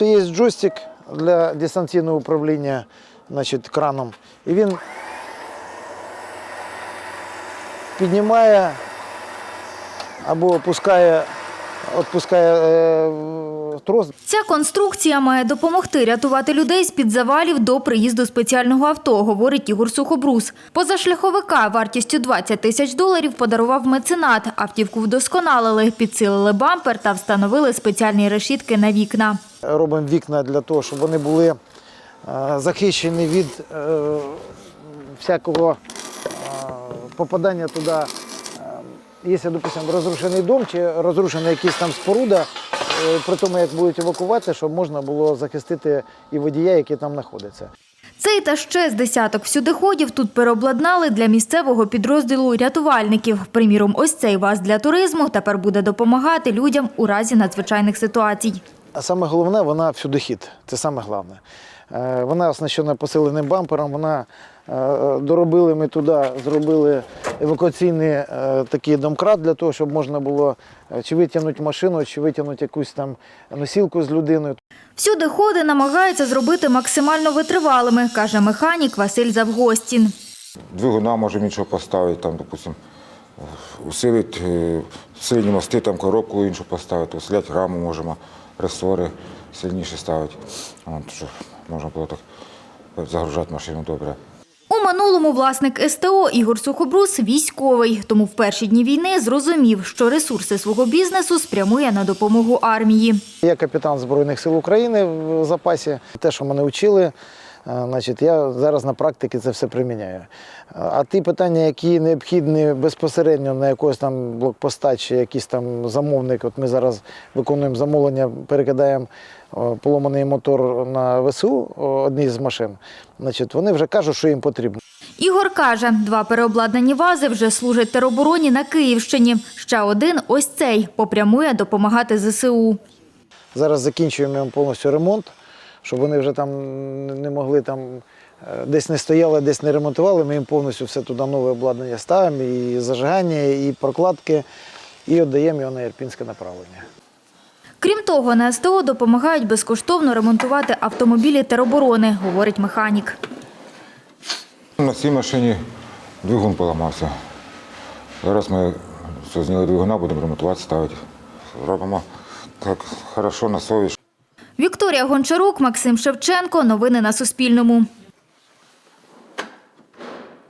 Тут є джойстик для дистанційного управління значить, краном. І він піднімає або опускає, відпускає е, трос. Ця конструкція має допомогти рятувати людей з-під завалів до приїзду спеціального авто, говорить Ігор Сухобрус. Позашляховика вартістю 20 тисяч доларів подарував меценат. Автівку вдосконалили, підсилили бампер та встановили спеціальні решітки на вікна. Робимо вікна для того, щоб вони були е, захищені від е, всякого е, попадання туди. Якщо, допустимо, розрушений дом чи розрушена якась там споруда, е, при тому, як будуть евакувати, щоб можна було захистити і водія, який там знаходиться. Цей та ще з десяток всюдиходів тут переобладнали для місцевого підрозділу рятувальників. Приміром, ось цей ВАЗ для туризму тепер буде допомагати людям у разі надзвичайних ситуацій. А саме головне, вона всюдихід. Це саме головне. Е, Вона оснащена посиленим бампером. Вона е, доробили ми туди, зробили евакуаційний е, такий домкрат для того, щоб можна було е, чи витягнути машину, чи витягнути якусь там носілку з людиною. Всюди ходи намагаються зробити максимально витривалими, каже механік Василь Завгостін. Двигуна можемо іншого поставити, там, допустим, усилити е, сильні мости, там коробку іншу поставити, усиляти раму можемо, ресори сильніше ставити, щоб можна було так загружати машину добре. Минулому власник СТО Ігор Сухобрус військовий, тому в перші дні війни зрозумів, що ресурси свого бізнесу спрямує на допомогу армії. Я капітан Збройних сил України в запасі. Те, що мене вчили, значить, я зараз на практиці це все приміняю. А ті питання, які необхідні безпосередньо на якогось там блокпоста чи якийсь там замовник, от ми зараз виконуємо замовлення, перекидаємо поломаний мотор на ВСУ, одній з машин, значить, вони вже кажуть, що їм потрібно. Ігор каже, два переобладнані вази вже служать теробороні на Київщині. Ще один ось цей попрямує допомагати ЗСУ. Зараз закінчуємо повністю ремонт, щоб вони вже там не могли там е, десь не стояли, десь не ремонтували. Ми їм повністю все туди нове обладнання ставимо, і зажигання, і прокладки, і віддаємо його на ірпінське направлення. Крім того, на СТО допомагають безкоштовно ремонтувати автомобілі тероборони, говорить механік. На цій машині двигун поламався. Зараз ми зняли двигуна, будемо ремонтувати, ставити. Робимо так хорошо на совість. Вікторія Гончарук, Максим Шевченко. Новини на Суспільному.